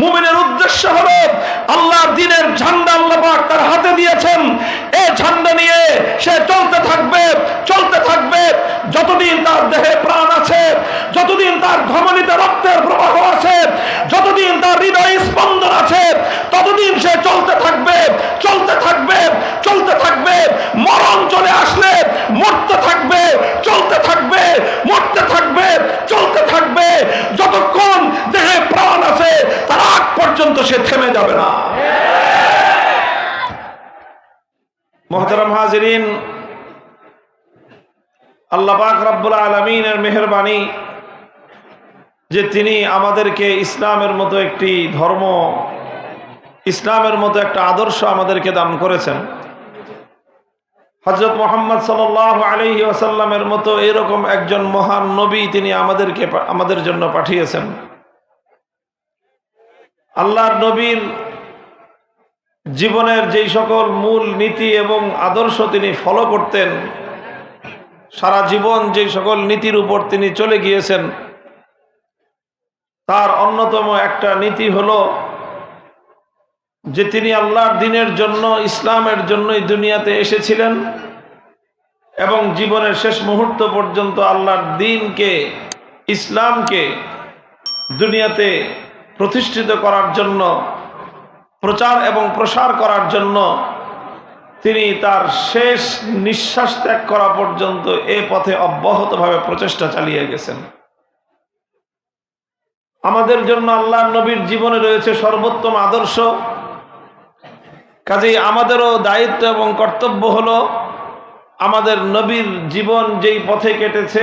মুমিনের উদ্দেশ্য হলো আল্লাহ দিনের ঝান্ডা আল্লাহ পাক তার হাতে দিয়েছেন। এই ঝান্ডা নিয়ে সে চলতে থাকবে চলতে থাকবে। যতদিন তার দেহে প্রাণ আছে, যতদিন তার ধমনীতে রক্তের প্রবাহ আছে, যতদিন তার হৃদয় স্পন্দন আছে, ততদিন সে চলতে থাকবে চলতে থাকবে চলতে থাকবে। মরণ চলে আসলে মরতে থাকবে, চলতে থাকবে, মরতে থাকবে, চলতে থাকবে। যতক্ষণ দেহে প্রাণ আছে তার আগ পর্যন্ত সে থেমে যাবে না। মোহতারাম হাজিরিন, আল্লাহ পাক আলমিনের মেহরবানি যে তিনি আমাদেরকে ইসলামের মতো একটি ধর্ম, ইসলামের মতো একটা আদর্শ আমাদেরকে দান করেছেন। হজরত মোহাম্মদ সাল আলহি আসাল্লামের মতো এরকম একজন মহান নবী তিনি আমাদেরকে, আমাদের জন্য পাঠিয়েছেন। আল্লাহর নবীর জীবনের যেই সকল মূল নীতি এবং আদর্শ তিনি ফলো করতেন, সারা জীবন যে সকল নীতির উপর তিনি চলে গিয়েছেন, তার অন্যতম একটা নীতি হলো যে তিনি আল্লাহর দিনের জন্য, ইসলামের জন্যই দুনিয়াতে এসেছিলেন এবং জীবনের শেষ মুহূর্ত পর্যন্ত আল্লাহর দিনকে, ইসলামকে দুনিয়াতে প্রতিষ্ঠিত করার জন্য, প্রচার এবং প্রসার করার জন্য তিনি তার শেষ নিঃশ্বাস ত্যাগ করা পর্যন্ত এ পথে অব্যাহতভাবে প্রচেষ্টা চালিয়ে গেছেন। আমাদের জন্য আল্লাহ নবীর জীবনে রয়েছে সর্বোত্তম আদর্শ। কাজেই আমাদেরও দায়িত্ব এবং কর্তব্য হলো আমাদের নবীর জীবন যেই পথে কেটেছে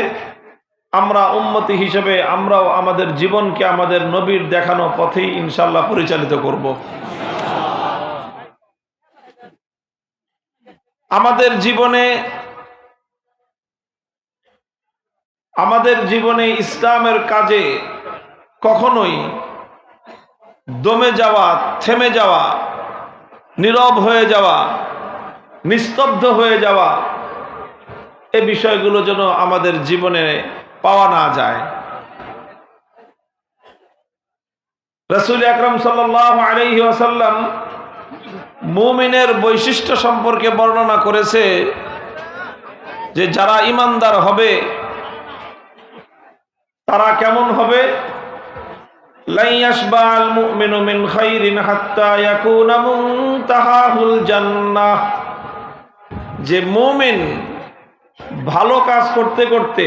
আমরা উন্মতি হিসেবে আমরাও আমাদের জীবনকে আমাদের নবীর দেখানো পথেই ইনশাল্লাহ পরিচালিত করব। আমাদের জীবনে আমাদের জীবনে ইসলামের কাজে কখনোই দমে যাওয়া, থেমে যাওয়া, নীরব হয়ে যাওয়া, নিস্তব্ধ হয়ে যাওয়া, এ বিষয়গুলো যেন আমাদের জীবনে পাওয়া না যায়। রসুল আকরম আসাল্লাম মুমিনের বৈশিষ্ট্য সম্পর্কে বর্ণনা করেছে যে যারা ইমানদার হবে, তারা কেমন হবে? যে মুমিন ভালো কাজ করতে করতে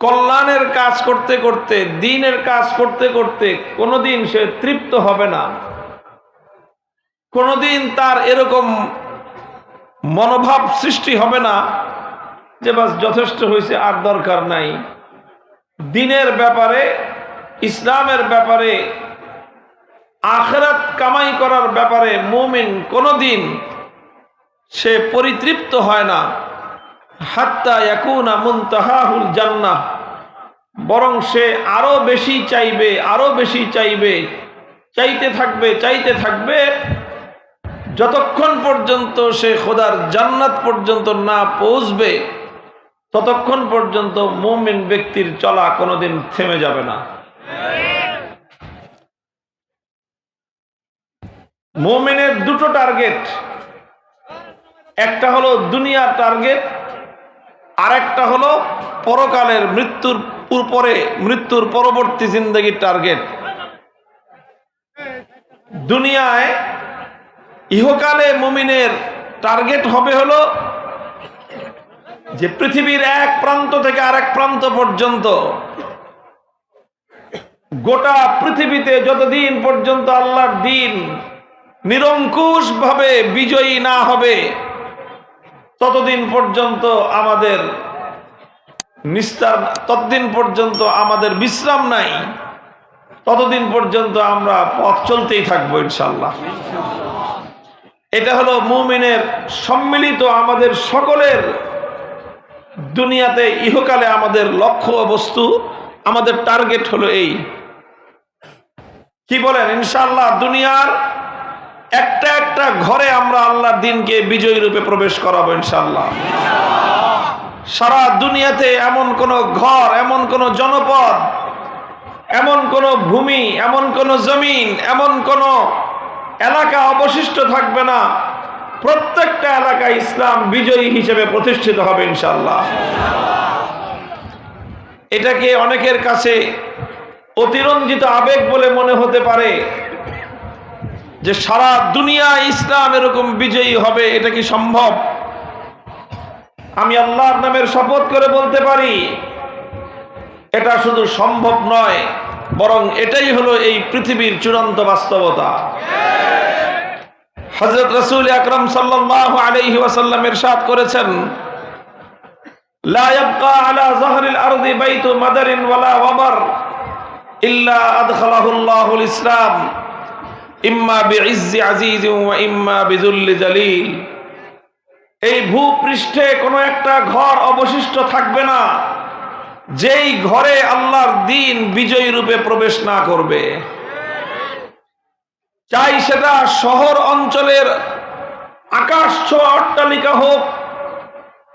কল্যাণের কাজ করতে করতে, দিনের কাজ করতে করতে কোনোদিন সে তৃপ্ত হবে না। কোনোদিন তার এরকম মনোভাব সৃষ্টি হবে না যে বাস যথেষ্ট হয়েছে, আর দরকার নাই। দিনের ব্যাপারে, ইসলামের ব্যাপারে, আখরাত কামাই করার ব্যাপারে মুমিন কোনোদিন সে পরিতৃপ্ত হয় না। জান্নাহ। বরং সে আরও বেশি চাইবে, আরও বেশি চাইবে, চাইতে থাকবে চাইতে থাকবে, যতক্ষণ পর্যন্ত সে খোদার জান্নাত পর্যন্ত না পৌঁছবে, ততক্ষণ পর্যন্ত মুমিন ব্যক্তির চলা কোনোদিন থেমে যাবে না। মুমিনের দুটো টার্গেট। একটা হলো দুনিয়ার টার্গেট আরেকটা হলো পরকালের মৃত্যুর পরে মৃত্যুর পরবর্তী জিন্দগির টার্গেট। দুনিয়ায় ইহকালে মুমিনের টার্গেট হবে হলো যে পৃথিবীর এক প্রান্ত থেকে আরেক প্রান্ত পর্যন্ত গোটা পৃথিবীতে যতদিন পর্যন্ত আল্লাহর দিন নিরঙ্কুশ ভাবে বিজয়ী না হবে ততদিন পর্যন্ত আমাদের নিস্তার, ততদিন পর্যন্ত আমাদের বিশ্রাম নাই, ততদিন পর্যন্ত আমরা পথ চলতেই থাকব ইনশাল্লাহ এটা হলো মুমিনের সম্মিলিত আমাদের সকলের দুনিয়াতে ইহকালে আমাদের লক্ষ্য বস্তু, আমাদের টার্গেট হলো এই। কি বলেন? ইনশাল্লাহ দুনিয়ার একটা একটা ঘরে আমরা আল্লাহর দিনকে বিজয়ী রূপে প্রবেশ করাবো ইনশাল্লাহ সারা দুনিয়াতে এমন কোন ঘর, এমন কোন জনপদ, এমন কোন ভূমি, এমন কোন জমিন, এমন কোন এলাকা অবশিষ্ট থাকবে না। প্রত্যেকটা এলাকা ইসলাম বিজয়ী হিসেবে প্রতিষ্ঠিত হবে ইনশাল্লাহ এটাকে অনেকের কাছে অতিরঞ্জিত আবেগ বলে মনে হতে পারে। যে সারা দুনিয়া ইসলাম এরকম বিজয়ী হবে এটা কি সম্ভব আমি আল্লাহর নামের শপথ করে বলতে পারি এটা শুধু সম্ভব নয় বরং এটাই হলো এই পৃথিবীর চূড়ান্ত বাস্তবতা হজরত রসুল আকরম সাল্লাহ আলাইহি ওয়াসাল্লাম ইরশাদ করেছেন لا يبقى على ظهر الأرض بيت مدر ولا وبر إلا أدخله الله الإسلام ইম্মা বিজ্জি আজিজ ওয়া ইম্মা বিজুল্লি জালিল। এই ভূপৃষ্ঠে কোনো একটা ঘর অবশিষ্ট থাকবে না। যেই ঘরে আল্লাহর দিন বিজয়ী রূপে প্রবেশ না করবে। চাই সেটা শহর অঞ্চলের আকাশ ছোঁয়া অট্টালিকা হোক,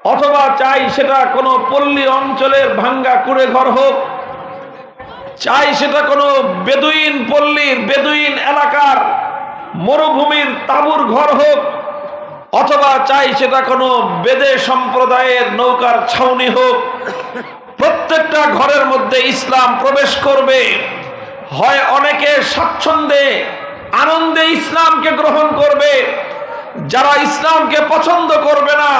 অথবা চাই সেটা কোনো পল্লী অঞ্চলের ভাঙ্গা কুড়ে ঘর হোক চাই সেটা কোনো বেদুইন পল্লীর, বেদুইন এলাকার মরুভূমির তাঁবুর ঘর হোক, অথবা চাই সেটা কোনো বেদে সম্প্রদায়ের নৌকার ছাউনি হোক, প্রত্যেকটা ঘরের মধ্যে ইসলাম প্রবেশ করবে। হয় অনেকে স্বাচ্ছন্দ্যে, আনন্দে ইসলামকে গ্রহণ করবে। যারা ইসলামকে পছন্দ করবে না,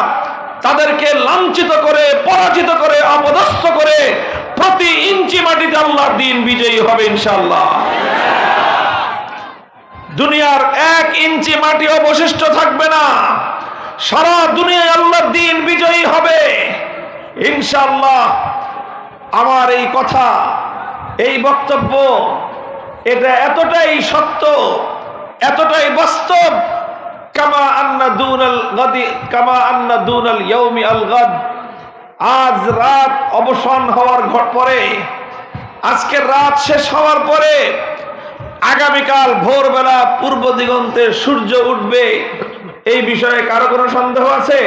তাদেরকে লাঞ্ছিত করে, পরাজিত করে, অপদস্থ মাটিতে আল্লাহর দিন বিজয়ী হবে ইনশাল্লাহ দুনিয়ার এক ইঞ্চি মাটি অবশিষ্ট থাকবে না। সারা দুনিয়ায় আল্লাহর দিন বিজয়ী হবে। ইনশাল্লাহ আমার এই কথা, এই বক্তব্য, এটা এতটাই সত্য, এতটাই বাস্তব, কামা আন্না দুনাল গাদি, কামা আন্না দুনাল ইয়াউমি আল গাদ, আজ রাত অবসান হওয়ার ঘট পরে আজকের রাত শেষ হওয়ার পরে আগামীকাল ভোরবেলা পূর্ব দিগন্তে সূর্য উঠবে। এই বিষয়ে কারও কোনো সন্দেহ আছে?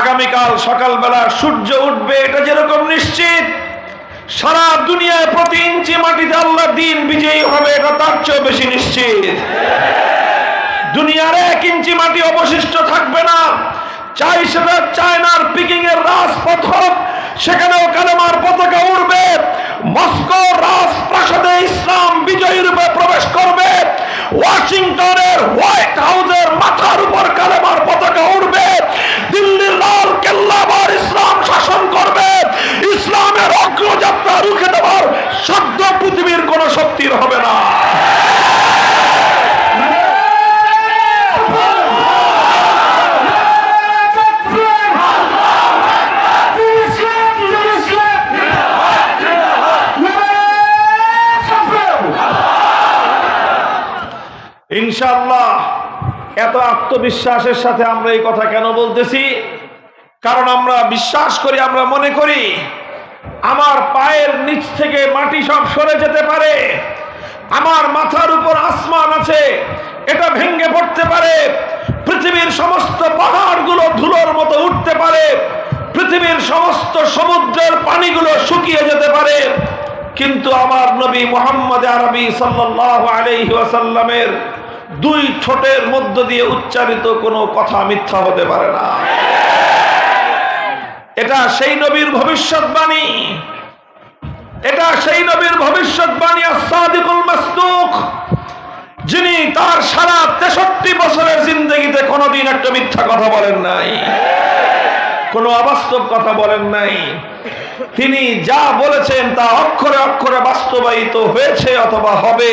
আগামীকাল সকালবেলা সূর্য উঠবে, এটা যেরকম নিশ্চিত। সারা দুনিয়ায় প্রতি ইঞ্চি মাটিতে আল্লাহ দিন বিজয়ী হবে, এটা তার চেয়েও বেশি নিশ্চিত। দুনিয়ার এক ইঞ্চি মাটি অবশিষ্ট থাকবে না। চাই সেটা চায়নার পিকিং এর রাজপথ হোক সেখানেও কালেমার পতাকা উড়বে। মস্কো রাজপ্রাসাদে ইসলাম বিজয়ী রূপে প্রবেশ করবে। ওয়াশিংটনের হোয়াইট হাউসের মাথার উপর কালেমার পতাকা উড়বে। দিল্লির লাল কেল্লাবার ইসলাম শাসন করবে। ইসলামের অগ্রযাত্রা রুখে দেওয়ার সাধ্য পৃথিবীর কোন শক্তির হবে না। ইনশাল্লাহ এত আত্মবিশ্বাসের সাথে আমরা এই কথা কেন বলতেছি? কারণ আমরা বিশ্বাস করি, আমরা মনে করি, আমার পায়ের নিচ থেকে মাটি সব সরে যেতে পারে, আমার মাথার উপর আসমান আছে, এটা ভেঙ্গে পড়তে পারে, পৃথিবীর সমস্ত পাহাড়গুলো ধুলোর মতো উঠতে পারে, পৃথিবীর সমস্ত সমুদ্রের পানিগুলো শুকিয়ে যেতে পারে। কিন্তু আমার নবী মোহাম্মদ আরবি সাল্লাহ আলাইহি ওয়াসাল্লামের দুই ঠোঁটের মধ্য দিয়ে উচ্চারিত কোনো কথা মিথ্যা হতে পারে না। এটা সেই নবীর ভবিষ্যৎবাণী এটা সেই নবীর ভবিষ্যৎবাণী আসাদিকুল মাসদুক, যিনি তার সারা তেষট্টি বছরের জিন্দগিতে কোনোদিন একটা মিথ্যা কথা বলেন নাই। কোনো অবাস্তব কথা বলেন নাই। তিনি যা বলেছেন তা অক্ষরে অক্ষরে বাস্তবায়িত হয়েছে অথবা হবে।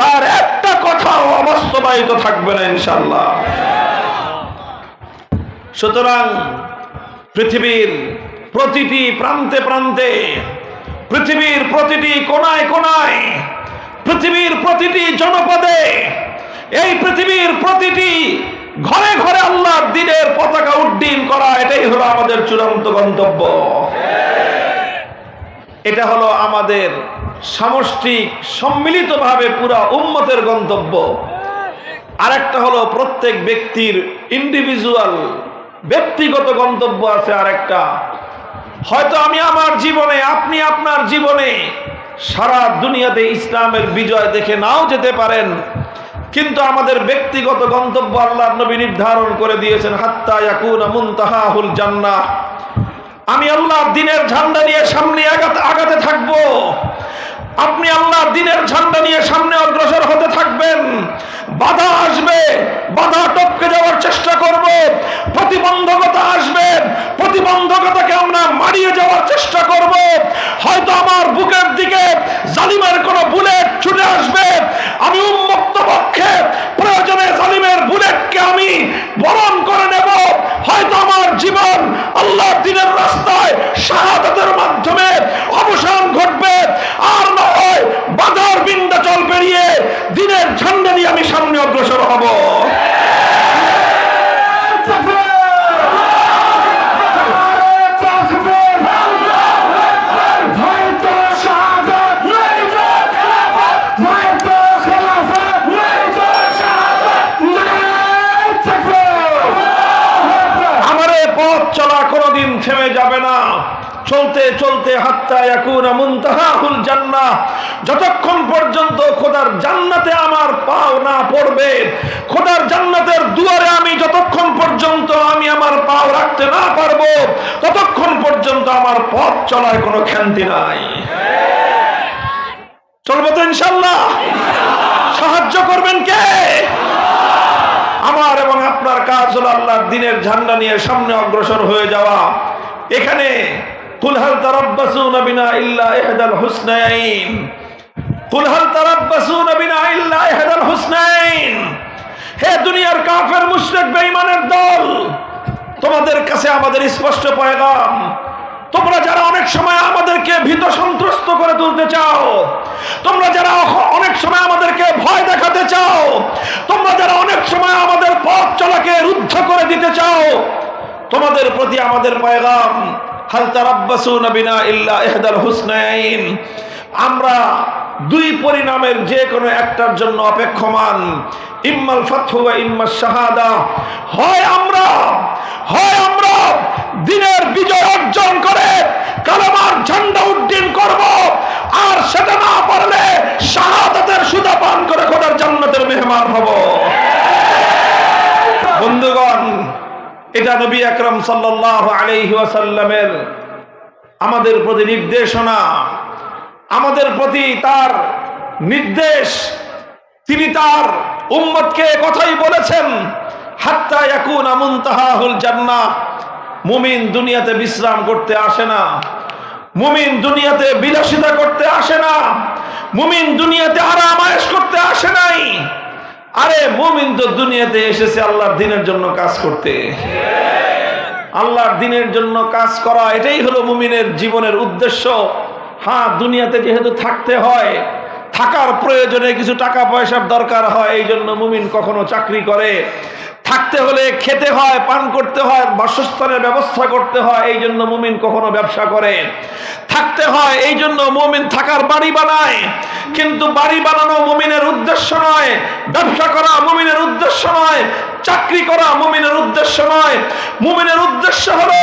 তার একটা কথাও অবাস্তবায়িত থাকবে না ইনশাল্লাহ সুতরাং পৃথিবীর প্রতিটি প্রান্তে প্রান্তে, পৃথিবীর প্রতিটি কোনায় কোনায় পৃথিবীর প্রতিটি জনপদে, এই পৃথিবীর প্রতিটি ঘরে ঘরে আল্লাহর দিনের পতাকা উড্ডীন করা, এটাই হলো আমাদের চূড়ান্ত গন্তব্য। এটা হলো আমাদের সামষ্টিক, সম্মিলিতভাবে পুরা উম্মতের গন্তব্য। আরেকটা হলো প্রত্যেক ব্যক্তির ইন্ডিভিজুয়াল ব্যক্তিগত গন্তব্য আছে আরেকটা। হয়তো আমি আমার জীবনে, আপনি আপনার জীবনে সারা দুনিয়াতে ইসলামের বিজয় দেখে নাও যেতে পারেন। কিন্তু আমাদের ব্যক্তিগত গন্তব্য আল্লাহ নবী নির্ধারণ করে দিয়েছেন, হাত্তা ইয়াকুনা মুনতাহাহুল জান্নাহ। আমি আল্লাহর দিনের ঝান্ডা নিয়ে সামনে আগাতে আগাতে থাকব। আপনি আল্লাহর দিনের ঝান্ডা নিয়ে সামনে অগ্রসর হতে থাকবেন। বাধা আসবে, বাধা টপকে যাওয়ার চেষ্টা করব। প্রতিবন্ধকতা আসবে, প্রতিবন্ধকতাকে আমরা মারিয়ে যাওয়ার চেষ্টা করব। হয়তো আমার বুকের দিকে জালিমের কোন বুলেট ছুটে আসবে। আমি উন্মুক্ত পক্ষে প্রয়োজনে জালিমের বুলেটকে বরণ করে নেব। হয়তো আমার জীবন আল্লাহর দিনের রাস্তায় শাহাদাতের মাধ্যমে অবসান ঘটবে। আর না হয় বাধার বিন্দাচল পেরিয়ে দিনের ঝান্ডা নিয়ে আমি সামনে অগ্রসর হব আমার এই পথ চলা কোনোদিন থেমে যাবে না চলতে চলতে হাত্তা যতক্ষণ পর্যন্ত খোদার জান্নাতে আমার পাও না পড়বে, খোদার জান্নাতের দুয়ারে আমি যতক্ষণ পর্যন্ত আমি আমার পাও রাখতে না পারব, ততক্ষণ পর্যন্ত আমার পথ চলায় কোনো ক্ষান্তি নাই। চলবো তো ইনশাল্লাহ সাহায্য করবেন কে? আমার এবং আপনার কাজ হলো আল্লাহর দিনের ঝান্ডা নিয়ে সামনে অগ্রসর হয়ে যাওয়া। এখানে কুলহাল তারাব্বাসুনা বিনা ইল্লা ইহদাল হুসনাইন। কুলহাল তারাব্বাসুনা বিনা ইল্লা ইহদাল হুসনাইন। হে দুনিয়ার কাফের, মুশরিক, বেঈমানের দল, তোমাদের কাছে আমাদের স্পষ্ট পয়গাম, তোমরা যারা অনেক সময় আমাদেরকে ভীত সন্ত্রস্ত করে তুলতে চাও, তোমরা যারা অনেক সময় আমাদেরকে ভয় দেখাতে চাও, তোমরা যারা অনেক সময় আমাদের পথ চলাকে রুদ্ধ করে দিতে চাও, তোমাদের প্রতি আমাদের পয়গাম হাল তারাব্বাসুনা বিনা ইল্লা ইহদাল হুসনাইন। আমরা দুই পরিণামের যে কোনো একটার জন্য অপেক্ষমান। ইম্মাল ফাতহু ওয়া ইম্মা শাহাদা। হয় আমরা হয় আমরা দিনের বিজয় অর্জন করে কালামার ঝান্ডা উড্ডীন করব, আর সেটা না পারলে শাহাদাতের সুদা পান করে খোদার জান্নাতের মেহমান হব। বন্ধুগণ এটা নবী আকরম সাল্লাল্লাহু আলাইহি ওয়াসাল্লামের আমাদের প্রতি নির্দেশনা, আমাদের প্রতি তার নির্দেশ। তিনি তার উম্মতকে কথাই বলেছেন, হাত্তা ইয়াকুন মুনতাহাহুল জান্নাহ। মুমিন দুনিয়াতে বিশ্রাম করতে আসে না, মুমিন দুনিয়াতে বিলাসিতা করতে আসে না, মুমিন দুনিয়াতে আরাম আয়েশ করতে আসে নাই। আরে মুমিন তো দুনিয়াতে এসেছে আল্লাহর দিনের জন্য কাজ করতে। আল্লাহর দিনের জন্য কাজ করা, এটাই হলো মুমিনের জীবনের উদ্দেশ্য। হ্যাঁ দুনিয়াতে যেহেতু থাকতে হয়, থাকার প্রয়োজনে কিছু টাকা পয়সার দরকার হয় এই জন্য মুমিন কখনো চাকরি করে। থাকতে হলে খেতে হয়, পান করতে হয়, বাসস্থানের ব্যবস্থা করতে হয় এই জন্য মুমিন কখনো ব্যবসা করে। থাকতে হয় এই জন্য মুমিন থাকার বাড়ি বানায়। কিন্তু বাড়ি বানানো মুমিনের উদ্দেশ্য নয়, ব্যবসা করা মুমিনের উদ্দেশ্য নয়, চাকরি করা মুমিনের উদ্দেশ্য নয়। মুমিনের উদ্দেশ্য হলো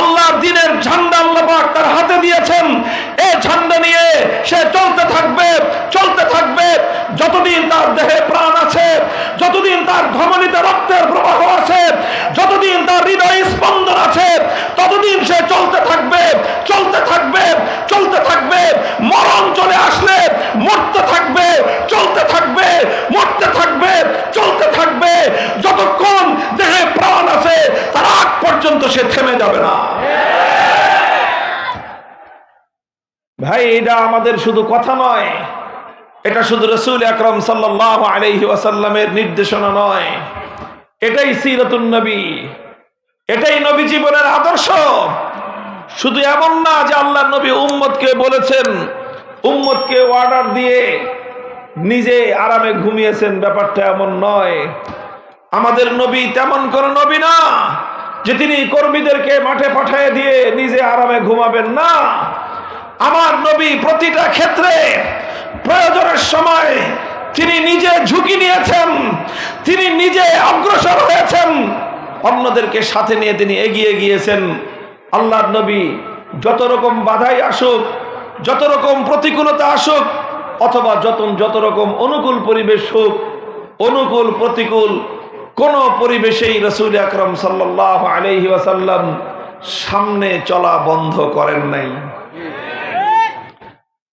আল্লাহর দিনের ঝান্ডা আল্লাহ পাক তার হাতে দিয়েছেন। এই ঝান্ডা নিয়ে সে চলতে থাকবে চলতে থাকবে। যতদিন তার দেহে প্রাণ আছে, যতদিন তার ধমনীতে রক্তের প্রবাহ আছে, যতদিন তার হৃদয় স্পন্দন আছে, ততদিন সে চলতে থাকবে চলতে থাকবে। চলতে থাকবে, মরণ চলে আসলে মরতে থাকবে, চলতে থাকবে, মরতে থাকবে, চলতে থাকবে। যতক্ষণ দেহে প্রাণ আছে, তার আগ পর্যন্ত সে থেমে যাবে না। ভাই, এটা আমাদের শুধু কথা নয়। এটা শুধু রসুল আকরম সাল্লাহ আলহি ওয়াসাল্লামের নির্দেশনা নয়। এটাই সিরতুন নবী। এটাই নবী জীবনের আদর্শ। শুধু এমন না যে আল্লাহ নবী উম্মতকে বলেছেন, উম্মতকে অর্ডার দিয়ে নিজে আরামে ঘুমিয়েছেন, ব্যাপারটা এমন নয়। আমাদের নবী তেমন কোন নবী না, যে তিনি কর্মীদেরকে মাঠে পাঠিয়ে দিয়ে নিজে আরামে ঘুমাবেন না। আমার নবী প্রতিটা ক্ষেত্রে প্রয়োজনের সময় তিনি নিজে ঝুঁকি নিয়েছেন, তিনি নিজে অগ্রসর হয়েছেন। অন্যদেরকে সাথে নিয়ে তিনি এগিয়ে গিয়েছেন। আল্লাহর নবী যত রকম বাধাই আসুক, যত রকম প্রতিকূলতা আসুক, অথবা যত যত রকম অনুকূল পরিবেশ হোক, অনুকূল প্রতিকূল কোন পরিবেশেই রসুল আকরম সাল্লাহ আলহি সামনে চলা বন্ধ করেন নাই।